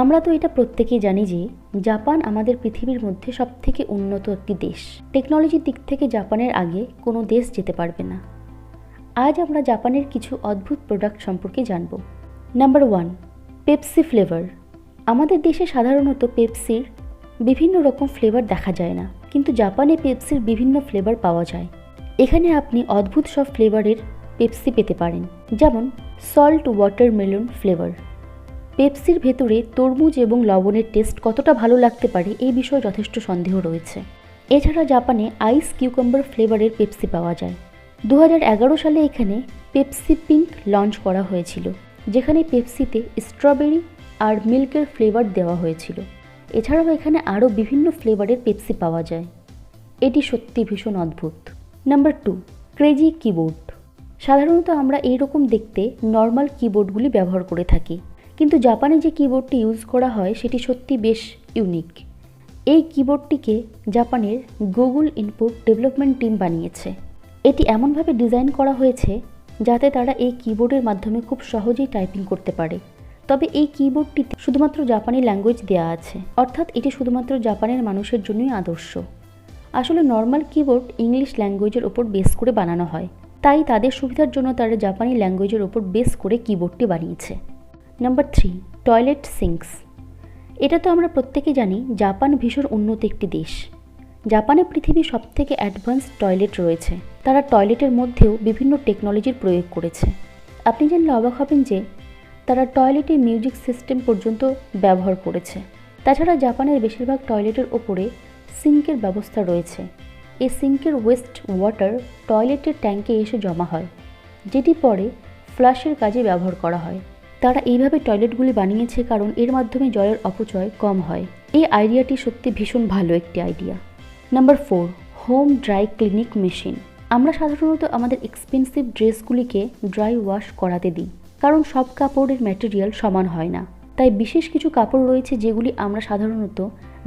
আমরা তো এটা প্রত্যেকেই জানি যে জাপান আমাদের পৃথিবীর মধ্যে সবথেকে উন্নত একটি দেশ। টেকনোলজির দিক থেকে জাপানের আগে কোনো দেশ যেতে পারবে না। আজ আমরা জাপানের কিছু অদ্ভুত প্রোডাক্ট সম্পর্কে জানব। নাম্বার ওয়ান পেপসি ফ্লেভার আমাদের দেশে সাধারণত পেপসির বিভিন্ন রকম ফ্লেভার দেখা যায় না, কিন্তু জাপানে পেপসির বিভিন্ন ফ্লেভার পাওয়া যায়। এখানে আপনি অদ্ভুত সব ফ্লেভারের পেপসি পেতে পারেন, যেমন সল্ট ওয়াটারমেলন ফ্লেভার পেপসির ভেতরে তরমুজ এবং লবণের টেস্ট কতটা ভালো লাগতে পারে এই বিষয়ে যথেষ্ট সন্দেহ রয়েছে। এছাড়া জাপানে আইস কিউকাম্বার ফ্লেভারের পেপসি পাওয়া যায়। দু হাজার এগারো সালে এখানে পেপসি পিঙ্ক লঞ্চ করা হয়েছিল, যেখানে পেপসিতে স্ট্রবেরি আর মিল্কের ফ্লেভার দেওয়া হয়েছিল। এছাড়াও এখানে আরও বিভিন্ন ফ্লেভারের পেপসি পাওয়া যায়। এটি সত্যি ভীষণ অদ্ভুত। Number two, crazy keyboard. সাধারণত আমরা এইরকম দেখতে নর্মাল কিবোর্ডগুলি ব্যবহার করে থাকি। কিন্তু জাপানে যে কিবোর্ডটি ইউজ করা হয়, সেটি সত্যি বেশ ইউনিক এই কিবোর্ডটিকে জাপানের গুগল ইনপুট ডেভেলপমেন্ট টিম বানিয়েছে। এটি এমনভাবে ডিজাইন করা হয়েছে, যাতে তারা এই কিবোর্ডের মাধ্যমে খুব সহজেই টাইপিং করতে পারে। তবে এই কিবোর্ডটিতে শুধুমাত্র জাপানি ল্যাঙ্গুয়েজ দেওয়া আছে, অর্থাৎ এটি শুধুমাত্র জাপানের মানুষের জন্যই আদর্শ। আসলে নর্মাল কিবোর্ড ইংলিশ ল্যাঙ্গুয়েজের ওপর বেস করে বানানো হয়। তাই তাদের সুবিধার জন্য তারা জাপানি ল্যাঙ্গুয়েজের ওপর বেস করে কিবোর্ডটি বানিয়েছে। নাম্বার থ্রি টয়লেট সিঙ্কস এটা তো আমরা প্রত্যেকে জানি, জাপান ভীষণ উন্নত একটি দেশ। জাপানে পৃথিবীর সবথেকে অ্যাডভান্স টয়লেট রয়েছে। তারা টয়লেটের মধ্যেও বিভিন্ন টেকনোলজির প্রয়োগ করেছে। আপনি জানলে অবাক হবেন যে, তারা টয়লেটে মিউজিক সিস্টেম পর্যন্ত ব্যবহার করেছে। তাছাড়া জাপানের বেশিরভাগ টয়লেটের ওপরে সিঙ্কের ব্যবস্থা রয়েছে। এই সিঙ্কের ওয়েস্ট ওয়াটার টয়লেটের ট্যাঙ্কে এসে জমা হয়, যেটি পরে ফ্লাশের কাজে ব্যবহার করা হয়। তারা এইভাবে টয়লেটগুলি বানিয়েছে কারণ এর মাধ্যমে জলের অপচয় কম হয়। এই আইডিয়াটি সত্যি ভীষণ ভালো একটি idea. Number four, home dry cleaning machine. আমরা সাধারণত আমাদের এক্সপেন্সিভ ড্রেসগুলিকে ড্রাই ওয়াশ করাতে দিই, কারণ সব কাপড়ের ম্যাটেরিয়াল সমান হয় না। তাই বিশেষ কিছু কাপড় রয়েছে যেগুলি আমরা সাধারণত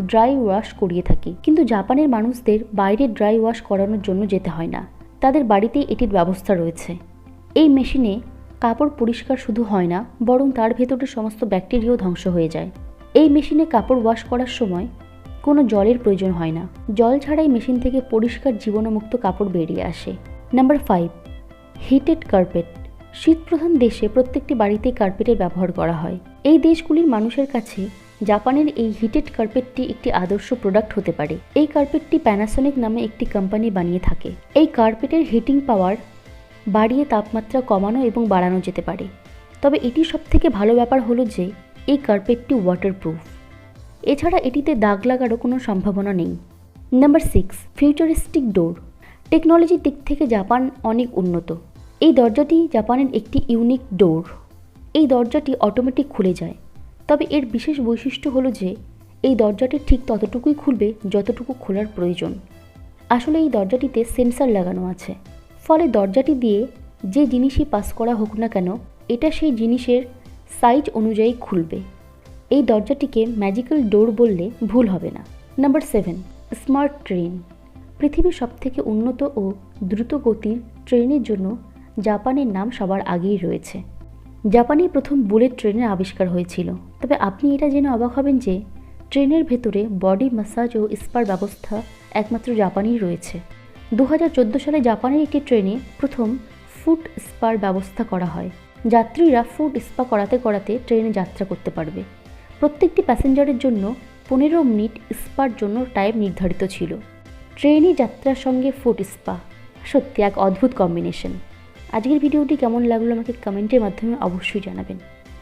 ড্রাই ওয়াশ করিয়ে থাকি, কিন্তু জাপানের মানুষদের বাইরে ড্রাই ওয়াশ করানোর জন্য যেতে হয় না। তাদের বাড়িতেই এটির ব্যবস্থা রয়েছে। এই মেশিনে কাপড় পরিষ্কার শুধু হয় না, বরং তার ভেতরে সমস্ত ব্যাকটেরিয়াও ধ্বংস হয়ে যায়। এই মেশিনে কাপড় ওয়াশ করার সময় কোনো জলের প্রয়োজন হয় না। জল ছাড়াই মেশিন থেকে পরিষ্কার জীবাণুমুক্ত কাপড় বেরিয়ে আসে। নাম্বার ফাইভ হিটেড কার্পেট শীতপ্রধান দেশে প্রত্যেকটি বাড়িতেই কার্পেটের ব্যবহার করা হয়। এই দেশগুলির মানুষের কাছে জাপানের এই হিটেড কার্পেটটি একটি আদর্শ প্রোডাক্ট হতে পারে। এই কার্পেটটি প্যানাসনিক নামে একটি কোম্পানি বানিয়ে থাকে। এই কার্পেটের হিটিং পাওয়ার বাড়িয়ে তাপমাত্রা কমানো এবং বাড়ানো যেতে পারে। তবে এটি সবথেকে ভালো ব্যাপার হলো যে, এই কার্পেটটি ওয়াটারপ্রুফ এছাড়া এটিতে দাগ লাগারও কোনো সম্ভাবনা নেই। নাম্বার সিক্স ফিউচারিস্টিক ডোর টেকনোলজির দিক থেকে জাপান অনেক উন্নত। এই দরজাটি জাপানের একটি ইউনিক ডোর এই দরজাটি অটোমেটিক খুলে যায়। তবে এর বিশেষ বৈশিষ্ট্য হলো যে, এই দরজাটি ঠিক ততটুকুই খুলবে যতটুকু খোলার প্রয়োজন। আসলে এই দরজাটিতে সেন্সার লাগানো আছে। ফলে দরজাটি দিয়ে যে জিনিসই পাস করা হোক না কেন, এটা সেই জিনিসের সাইজ অনুযায়ী খুলবে। এই দরজাটিকে ম্যাজিক্যাল ডোর বললে ভুল হবে না। নাম্বার সেভেন স্মার্ট ট্রেন পৃথিবীর সবথেকে উন্নত ও দ্রুত গতির ট্রেনের জন্য জাপানের নাম সবার আগেই রয়েছে। জাপানে প্রথম বুলেট ট্রেনের আবিষ্কার হয়েছিল। তবে আপনি এটা জেনে অবাক হবেন যে, ট্রেনের ভেতরে বডি ম্যাসাজ ও স্পার ব্যবস্থা একমাত্র জাপানেই রয়েছে। দু হাজার চোদ্দ সালে জাপানের একটি ট্রেনে প্রথম ফুড স্পার ব্যবস্থা করা হয়। যাত্রীরা ফুড স্পা করাতে করাতে ট্রেনে যাত্রা করতে পারবে। প্রত্যেকটি প্যাসেঞ্জারের জন্য পনেরো মিনিট স্পার জন্য টাইম নির্ধারিত ছিল। ট্রেনে যাত্রার সঙ্গে ফুড স্পা। সত্যি, এক অদ্ভুত কম্বিনেশন আজকের ভিডিওটি কেমন লাগল আমাকে কমেন্টের মাধ্যমে অবশ্যই জানাবেন।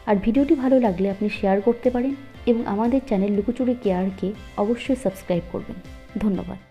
আর ভিডিওটি ভালো লাগলে আপনি শেয়ার করতে পারেন এবং আমাদের চ্যানেল লুকোচুরি কেয়ারকে অবশ্যই সাবস্ক্রাইব করবেন। ধন্যবাদ।